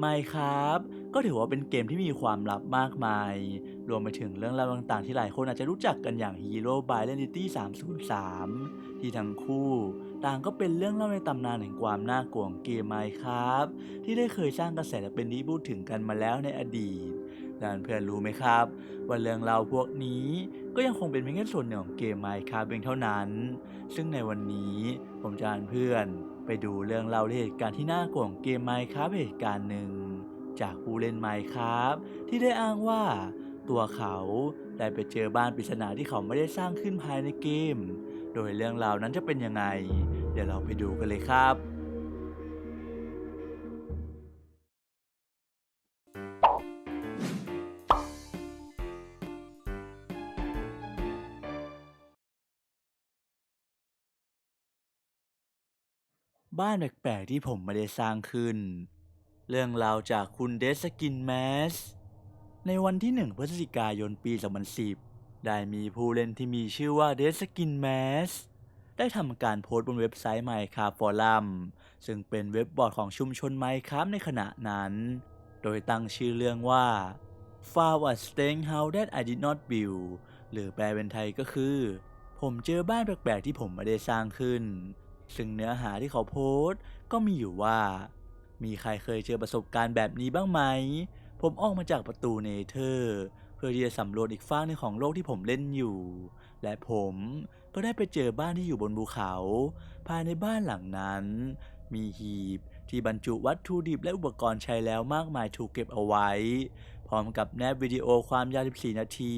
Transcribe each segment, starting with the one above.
ไม่ครับ ก็ถือว่าเป็นเกมที่มีความลับมากมาย รวมไปถึงเรื่องราวต่างๆ ที่หลายคนอาจจะรู้จักกันอย่าง Hero by l e n i t y 303 ที่ทั้งคู่ ต่างก็เป็นเรื่องเล่าในตำนานแห่งความน่ากลัวของเกมไมครับ ที่ได้เคยสร้างกระแสและเป็นที่พูดถึงกันมาแล้วในอดีตและเพื่อนรู้ไหมครับ ว่าเรื่องราวพวกนี้ก็ยังคงเป็นเพียงแค่ส่วนหนึ่งของเกมไมครับเพียงเท่านั้น ซึ่งในวันนี้ผมจะพาเพื่อน ไปดูเรื่องเล่าเหตุการณ์ที่น่ากลัวของเกมไมครับเหตุการณ์หนึ่ง จากผู้เล่นไมครับที่ได้อ้างว่า ตัวเขาได้ไปเจอบ้านปริศนาที่เขาไม่ได้สร้างขึ้นภายในเกม โดยเรื่องราวนั้นจะเป็นยังไง เดี๋ยวเราไปดูกันเลยครับ บ้านแปลกๆที่ผมไม่ได้สร้างขึ้น เรื่องราวจากคุณเดสกินแมส ในวันที่ 1 พฤศจิกายนปี 2010 ได้มีผู้เล่นที่มีชื่อว่าเดสกินแมสได้ทำการโพสต์บนเว็บไซต์ Minecraft Forum ซึ่งเป็นเว็บบอร์ดของชุมชน Minecraft ในขณะนั้น โดยตั้งชื่อเรื่องว่า Found a Strange House That I Did Not Build หรือแปลเป็นไทยก็คือ ผมเจอบ้านแปลกๆที่ผมไม่ได้สร้างขึ้น ซึ่งเนื้อหาที่เขาโพสต์ก็มีอยู่ว่า มีใครเคยเจอประสบการณ์แบบนี้บ้างไหม ผมออกมาจากประตูเนเธอร์ เพื่อที่จะสำรวจอีกฟากนึงของโลกที่ผมเล่นอยู่ และผมก็ได้ไปเจอบ้านที่อยู่บนภูเขา ภายในบ้านหลังนั้น มีหีบที่บรรจุวัตถุดิบและอุปกรณ์ใช้แล้วมากมายถูกเก็บเอาไว้ พร้อมกับแนบวิดีโอความยาว 14 นาที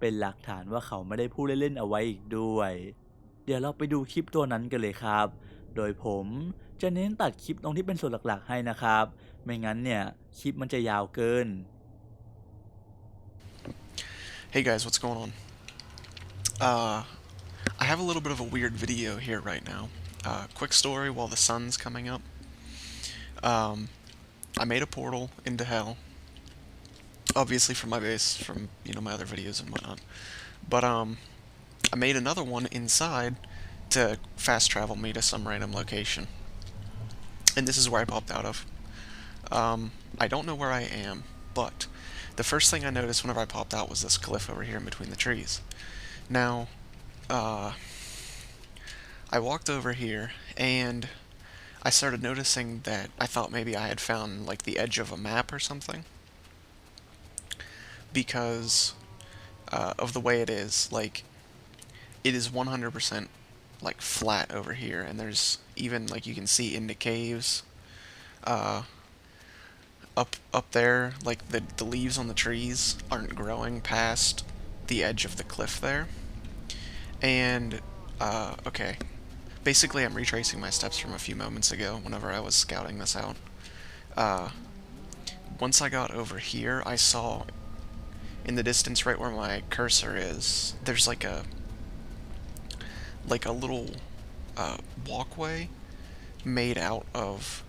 เป็นหลักฐานว่าเขาไม่ได้พูดเล่นๆเอาไว้อีกด้วย เดี๋ยวเราไปดูคลิปตัวนั้นกันเลยครับ โดยผมจะเน้นตัดคลิปตรงที่เป็นส่วนหลักๆให้นะครับ ไม่งั้นเนี่ยคลิปมันจะยาวเกิน Hey guys, what's going on? Uh, I have a little bit of a weird video here right now. Uh, quick story while the sun's coming up. Um, I made a portal into hell. Obviously from my base, from, you know, my other videos and whatnot. But, um, I made another one inside to fast travel me to some random location. And this is where I popped out of. Um, I don't know where I am, but the first thing I noticed whenever I popped out was this cliff over here in between the trees. Now, uh, I walked over here and I started noticing that I thought maybe I had found like the edge of a map or something because uh, of the way it is. Like, it is 100% like flat over here, and there's even like you can see into caves. Uh, up up there, like the the leaves on the trees aren't growing past the edge of the cliff there. And uh, okay, basically I'm retracing my steps from a few moments ago whenever I was scouting this out. Uh, once I got over here, I saw in the distance right where my cursor is, there's like a like a little uh, walkway made out of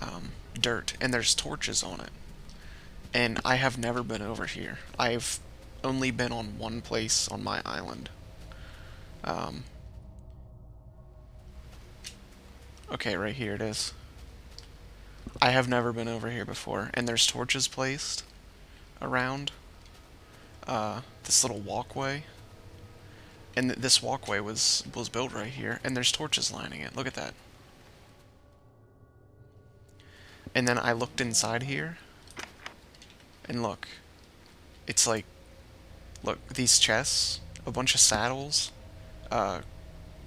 um, dirt, and there's torches on it. And I have never been over here. I've only been on one place on my island. Um, okay, right here it is. I have never been over here before, and there's torches placed around uh, this little walkway. And th- this walkway was was built right here, and there's torches lining it. Look at that. And then I looked inside here, and look, it's like, look, these chests, a bunch of saddles, uh,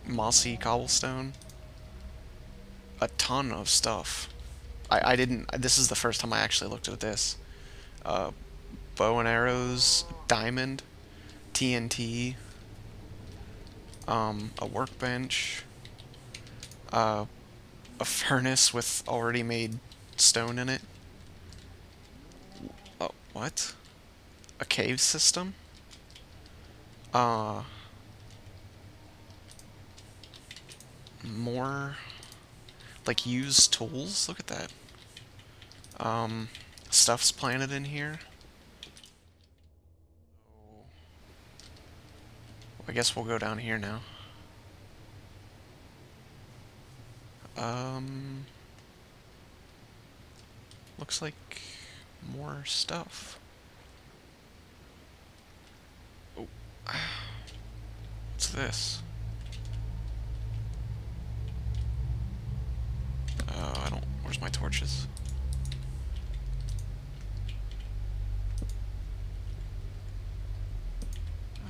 mossy cobblestone, a ton of stuff. I, I didn't, this is the first time I actually looked at this. Uh, bow and arrows, diamond, TNT, um, a workbench, uh, a furnace with already made stone in it. Oh, what? A cave system? Uh, more like used tools. Look at that. Um, stuff's planted in here. I guess we'll go down here now. Um, looks like more stuff. Oh. What's this? Uh, I don't. Where's my torches?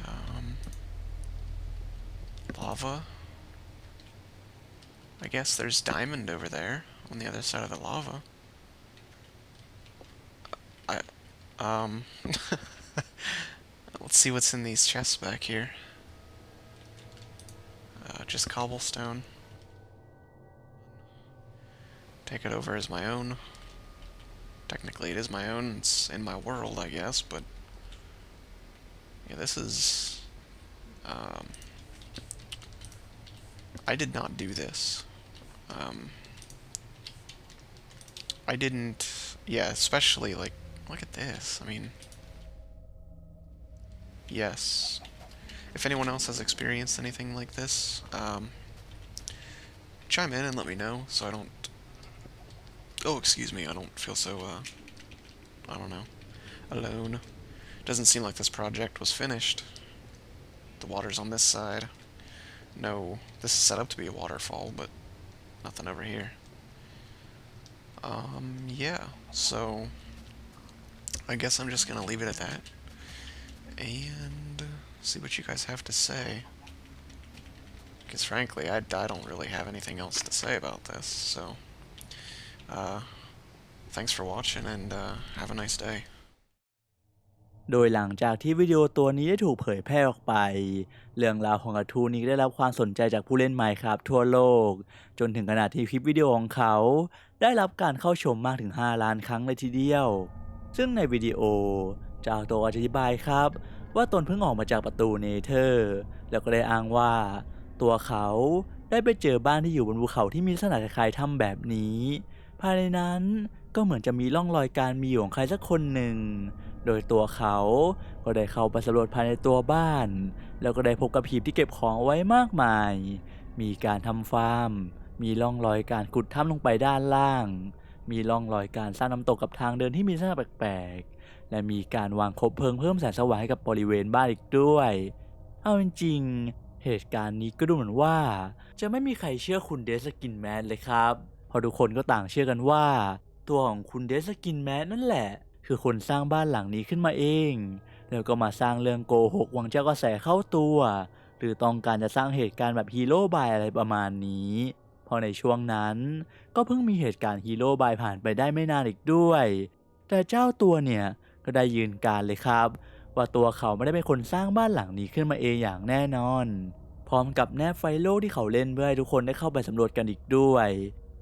Um, lava. I guess there's diamond over there on the other side of the lava. I, um, let's see what's in these chests back here. Uh, just cobblestone. Take it over as my own. Technically, it is my own. It's in my world, I guess, but yeah, this is. Um, I did not do this. Um, I didn't. Yeah, especially like, look at this. I mean, yes. If anyone else has experienced anything like this, um, chime in and let me know so I don't. Oh, excuse me. I don't feel so. Uh, I don't know. Alone. Doesn't seem like this project was finished. The water's on this side. No, this is set up to be a waterfall, but nothing over here. Um, yeah, so I guess I'm just gonna leave it at that and see what you guys have to say. Because frankly, I, I don't really have anything else to say about this, so uh, thanks for watching and uh, have a nice day. โดยหลังจากที่วิดีโอตัวนี้ได้ถูกเผยแพร่ออกไป เรื่องราวของกระทูนี้ได้รับความสนใจจากผู้เล่น Minecraft ทั่วโลก จนถึงขนาดที่คลิปวิดีโอของเขา ได้รับการเข้าชมมากถึง 5 ล้านครั้งเลยทีเดียว ซึ่งในวิดีโอเจ้าตัวอธิบายครับ ว่าตนเพิ่งออกมาจากประตูเนเธอร์ แล้วก็ได้อ้างว่า ตัวเขาได้ไปเจอบ้านที่อยู่บนภูเขาที่มีลักษณะคล้ายถ้ำแบบนี้ ภายในนั้นก็เหมือนจะมีร่องรอยการมีอยู่ของใครสักคนหนึ่ง โดยตัวเขาก็ได้เข้าไปสำรวจภายในตัวบ้าน แล้วก็ได้พบกับหีบที่เก็บของไว้มากมาย มีการทำฟาร์ม มีร่องรอยการขุดถ้ำลงไปด้านล่าง มีร่องรอยการสร้างน้ำตกกับทางเดินที่มีลักษณะแปลกๆ และมีการวางคบเพลิงเพิ่มแสงสว่างให้กับบริเวณบ้านอีกด้วย เอาจริงๆ เหตุการณ์นี้ก็ดูเหมือนว่า จะไม่มีใครเชื่อคุณเดสกินแมนเลยครับเพราะทุกคนก็ต่างเชื่อกันว่า ตัวของคุณเดสกินแมนนั่นแหละ คือคนสร้างบ้านหลังนี้ขึ้นมาเอง แล้วก็มาสร้างเรื่องโกหกหวังจะกระแสเข้าตัว หรือต้องการจะสร้างเหตุการณ์แบบฮีโร่บายอะไรประมาณนี้เพราะในช่วงนั้น ก็เพิ่งมีเหตุการณ์ฮีโร่บายผ่านไปได้ไม่นานอีกด้วย แต่เจ้าตัวเนี่ยก็ได้ยืนการเลยครับ ว่าตัวเขาไม่ได้เป็นคนสร้างบ้านหลังนี้ขึ้นมาเองอย่างแน่นอน พร้อมกับแนบไฟโลที่เขาเล่นเพื่อให้ทุกคนได้เข้าไปสำรวจกันอีกด้วย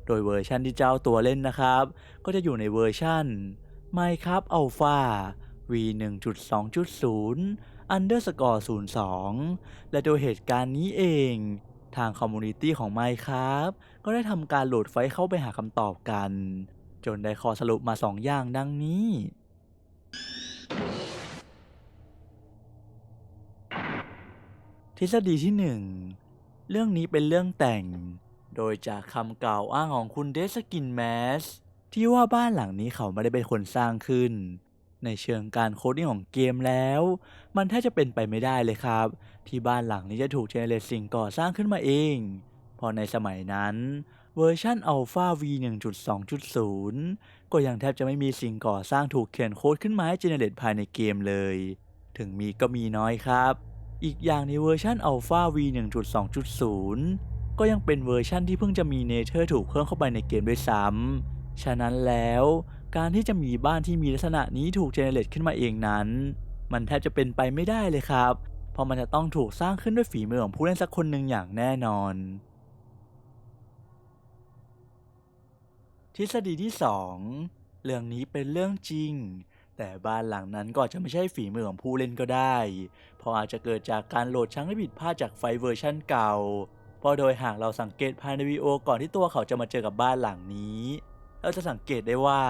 โดยเวอร์ชันที่เจ้าตัวเล่นนะครับ ก็จะอยู่ในเวอร์ชัน Minecraft Alpha v 1.2.0 Underscore 02 และโดยเหตุการณ์นี้เอง ทางคอมมูนิตี้ของ Minecraft ก็ได้ทำการโหลดไฟล์เข้าไปหาคำตอบกัน จนได้ข้อสรุปมา 2 อย่างดังนี้ ทฤษฎีที่ 1 เรื่องนี้เป็นเรื่องแต่ง โดยจากคำกล่าวอ้างของคุณเดสกินแมส ที่ว่าบ้านหลังนี้เขาไม่ได้เป็นคนสร้างขึ้น ในเชิงการโคดดิ้งของเกมแล้ว มันแทบจะเป็นไปไม่ได้เลยครับ ที่บ้านหลังนี้จะถูกเจเนเรตสิ่งก่อสร้างขึ้นมาเองเพราะในสมัยนั้นเวอร์ชัน Alpha V 1.2.0 ก็ยังแทบจะไม่มีสิ่งก่อสร้างถูกเขียนโค้ดขึ้นมาให้เจเนเรตภายในเกมเลย ถึงมีก็มีน้อยครับ อีกอย่างในเวอร์ชัน Alpha V 1.2.0 ก็ยังเป็นเวอร์ชันที่เพิ่งจะมีเนเธอร์ถูกเพิ่มเข้าไปในเกมด้วยซ้ำ ฉะนั้นแล้วการที่จะมีบ้านที่มีลักษณะนี้ถูกเจเนเรตขึ้นมาเองนั้น มันแทบจะเป็นไปไม่ได้เลยครับ เพราะมันจะต้องถูกสร้างขึ้นด้วยฝีมือของผู้เล่นสักคนหนึ่งอย่างแน่นอน ทฤษฎีที่ 2 เรื่องนี้เป็นเรื่องจริง แต่บ้านหลังนั้นก็อาจจะไม่ใช่ฝีมือของผู้เล่นก็ได้ เพราะอาจจะเกิดจากการโหลดชั้งที่ผิดพลาดจากไฟเวอร์ชันเก่า เพราะโดยหากเราสังเกตภายในวีดีโอก่อนที่ตัวเขาจะมาเจอกับบ้านหลังนี้ เราจะสังเกตได้ว่า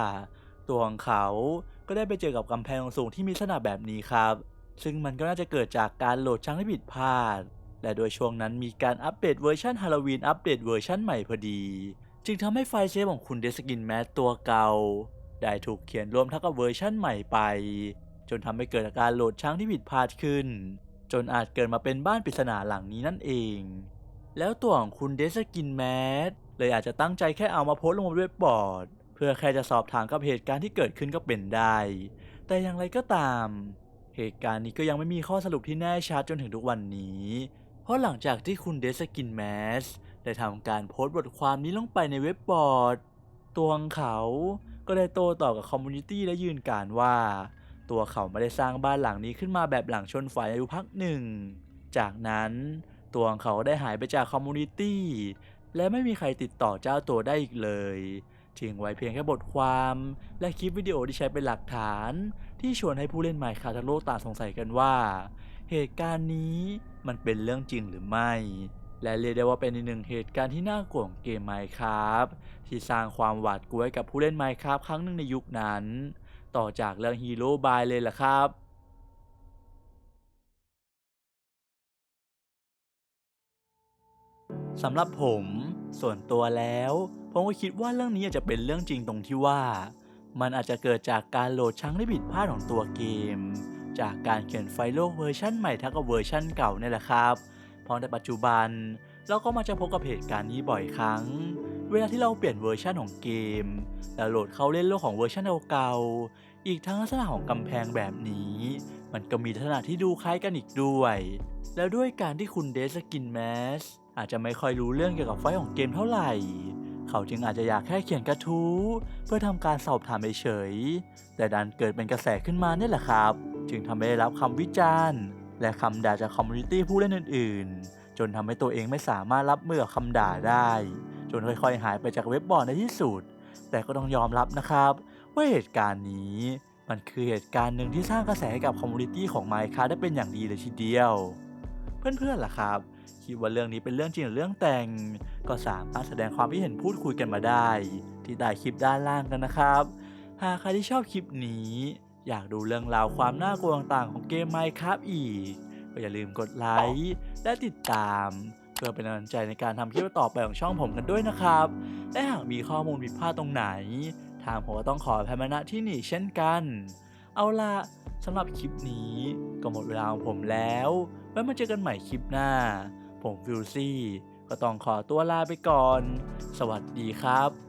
ตัวของเขาก็ได้ไปเจอกับกำแพงสูงที่มีลักษณะแบบนี้ครับ ซึ่งมันก็น่าจะเกิดจากการโหลดชั้งที่ผิดพลาด และโดยช่วงนั้นมีการอัปเดตเวอร์ชันฮาโลวีนอัปเดตเวอร์ชันใหม่พอดี จึงทำให้ไฟล์เซฟของคุณเดสกินแมสตัวเก่า ได้ถูกเขียนรวมทั้งกับเวอร์ชันใหม่ไป จนทำให้เกิดอาการโหลดช้างที่ผิดพลาดขึ้น จนอาจเกิดมาเป็นบ้านปริศนาหลังนี้นั่นเอง แล้วตัวของคุณเดสกินแมส เลยอาจจะตั้งใจแค่เอามาโพสต์ลงบนเว็บบอร์ด เพื่อแค่จะสอบถามกับเหตุการณ์ที่เกิดขึ้นก็เป็นได้ แต่อย่างไรก็ตาม เหตุการณ์นี้ก็ยังไม่มีข้อสรุปที่แน่ชัดจนถึงทุกวันนี้ เพราะหลังจากที่คุณเดสกินแมสได้ทำการโพสต์บทความนี้ลงไปในเว็บบอร์ด ตัวเขาก็ได้โต้ตอบกับคอมมูนิตี้และยืนการว่า ตัวเขาไม่ได้สร้างบ้านหลังนี้ขึ้นมาแบบหลังชนฝายอายุพักหนึ่ง จากนั้นตัวเขาได้หายไปจากคอมมูนิตี้ และไม่มีใครติดต่อเจ้าตัวได้อีกเลยทิ้งไว้เพียงแค่บทความและคลิปวิดีโอที่ใช้เป็นหลักฐาน ที่ชวนให้ผู้เล่นใหม่คาทั้งโลต่างสงสัยกันว่า เหตุการณ์นี้มันเป็นเรื่องจริงหรือไม่ และเรียกได้ว่าเป็นอีกหนึ่งเหตุการณ์ที่น่ากลัวของเกม Minecraft ที่สร้างความหวาดกลัวให้กับผู้เล่น Minecraft ครั้งหนึ่งในยุคนั้น ต่อจากเรื่องฮีโร่บายเลยล่ะครับ สำหรับผมส่วนตัวแล้ว ผมก็คิดว่าเรื่องนี้อาจจะเป็นเรื่องจริงตรงที่ว่า มันอาจจะเกิดจากการโหลดชั้งที่ผิดพลาดของตัวเกม จากการเขียนไฟล์โลกเวอร์ชันใหม่ทั้งกับเวอร์ชันเก่าเนี่ยแหละครับเพราะในปัจจุบันเราก็มาจะพบกับเหตุการณ์นี้บ่อยครั้ง เวลาที่เราเปลี่ยนเวอร์ชันของเกมแล้วโหลดเข้าเล่นโลกของเวอร์ชันเก่าๆอีกทั้งลักษณะของกำแพงแบบนี้ มันก็มีลักษณะที่ดูคล้ายกันอีกด้วย แล้วด้วยการที่คุณเดสกินแมส อาจจะไม่ค่อยรู้เรื่องเกี่ยวกับไฟของเกมเท่าไหร่ เขาจึงอาจจะอยากแค่เขียนกระทู้ เพื่อทำการสอบถามเฉย แต่ดันเกิดเป็นกระแสขึ้นมาเนี่ยแหละครับ จึงทำให้ได้รับคำวิจารณ์ และคำด่าจากคอมมูนิตี้ผู้เล่นอื่น ๆ จนทำให้ตัวเองไม่สามารถรับมือกับคำด่าได้ จนค่อยๆ หายไปจากเว็บบอร์ดในที่สุด แต่ก็ต้องยอมรับนะครับ ว่าเหตุการณ์นี้มันคือเหตุการณ์หนึ่งที่สร้างกระแสให้กับคอมมูนิตี้ของ Minecraft ได้เป็นอย่างดีเลยทีเดียว เพื่อนๆล่ะครับ คิดว่าเรื่องนี้เป็นเรื่องจริงหรือเรื่องแต่ง ก็สามารถแสดงความคิดเห็นพูดคุยกันมาได้ ที่ใต้คลิปด้านล่างกันนะครับ หากใครที่ชอบคลิปนี้ อยากดูเรื่องราวความน่ากลัวต่างๆของเกม Minecraft อีก ก็อย่าลืมกดไลค์และติดตามเพื่อเป็นกำลังใจในการทำคลิปต่อไปของช่องผมกันด้วยนะครับ และหากมีข้อมูลผิดพลาดตรงไหน ทางผมก็ต้องขออภัยมาณที่นี่เช่นกัน เอาล่ะสำหรับคลิปนี้ก็หมดเวลาของผมแล้ว ไว้มาเจอกันใหม่คลิปหน้า ผมฟิวซี่ ก็ต้องขอตัวลาไปก่อน สวัสดีครับ